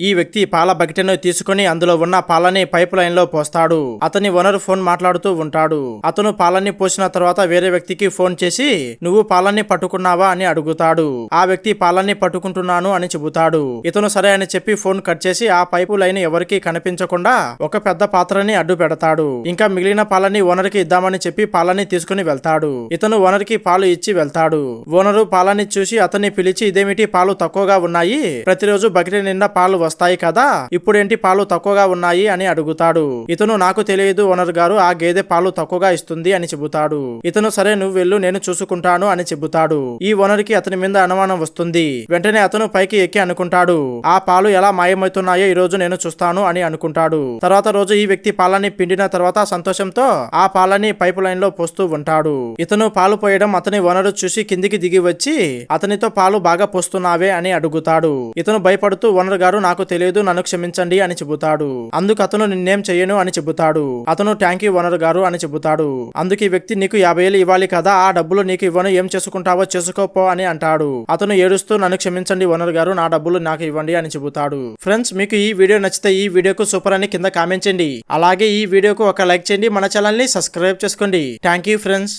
ఈ వ్యక్తి పాల బకెట్ను తీసుకుని అందులో ఉన్న పాలని పైప్ లైన్లో పోస్తాడు. అతని ఓనర్ ఫోన్ మాట్లాడుతూ ఉంటాడు. అతను పాలన్నీ పోసిన తర్వాత వేరే వ్యక్తికి ఫోన్ చేసి నువ్వు పాలన్నీ పట్టుకున్నావా? అని అడుగుతాడు. ఆ వ్యక్తి పాలన్నీ పట్టుకుంటున్నాను అని చెబుతాడు. ఇతను సరే అని చెప్పి ఫోన్ కట్ చేసి ఆ పైపు లైన్ ఎవరికి కనిపించకుండా ఒక పెద్ద పాత్రని అడ్డు పెడతాడు. ఇంకా మిగిలిన పాలని ఓనర్కి ఇద్దామని చెప్పి పాలని తీసుకుని వెళ్తాడు. ఇతను ఓనర్కి పాలు ఇచ్చి వెళ్తాడు. ఓనరు పాలని చూసి అతన్ని పిలిచి ఇదేమిటి? పాలు తక్కువగా ఉన్నాయి. ప్రతిరోజు బకెట్ నిండా పాలు వస్తాయి కదా? ఇప్పుడేంటి పాలు తక్కువగా ఉన్నాయి అని అడుగుతాడు. ఇతను నాకు తెలియదు ఓనర్ గారు ఆ గేదె పాలు తక్కువగా ఇస్తుంది అని చెబుతాడు. ఇతను సరే నువ్వు వెళ్ళు నేను చూసుకుంటాను అని చెబుతాడు. ఈ ఓనర్కి అతని మీద అనుమానం వస్తుంది. వెంటనే అతను పైకి ఎక్కి అనుకుంటాడు. ఆ పాలు ఎలా మాయమవుతున్నాయో ఈ రోజు నేను చూస్తాను అని అనుకుంటాడు. తర్వాత రోజు ఈ వ్యక్తి పాలని పిండిన తర్వాత సంతోషంతో ఆ పాలని పైపు లైన్లో పోస్తూ ఉంటాడు. ఇతను పాలు పోయడం అతని ఓనరు చూసి కిందికి దిగి వచ్చి అతనితో పాలు బాగా పోస్తున్నావే అని అడుగుతాడు. ఇతను భయపడుతూ ఓనర్ గారు నాకు తెలియదు నన్ను క్షమించండి అని చెబుతాడు. అందుకు అతను నిన్నేం చెయ్యను అని చెబుతాడు. అతను ట్యాంకీ ఓనర్ గారు అని చెబుతాడు. అందుకు ఈ వ్యక్తి నీకు యాభై వేలు ఇవ్వాలి కదా ఆ డబ్బులు నీకు ఇవ్వను ఏం చేసుకుంటావో చేసుకోపో అని అంటాడు. అతను ఏడుస్తూ నన్ను క్షమించండి ఓనర్ గారు నా డబ్బులు నాకు ఇవ్వండి అని చెబుతాడు. ఫ్రెండ్స్ మీకు ఈ వీడియో నచ్చితే ఈ వీడియోకు సూపర్ అని కింద కామెంట్ చేయండి. అలాగే ఈ వీడియోకు ఒక లైక్ చేయండి మన ఛానల్ని సబ్స్క్రైబ్ చేసుకోండి. Thank you friends.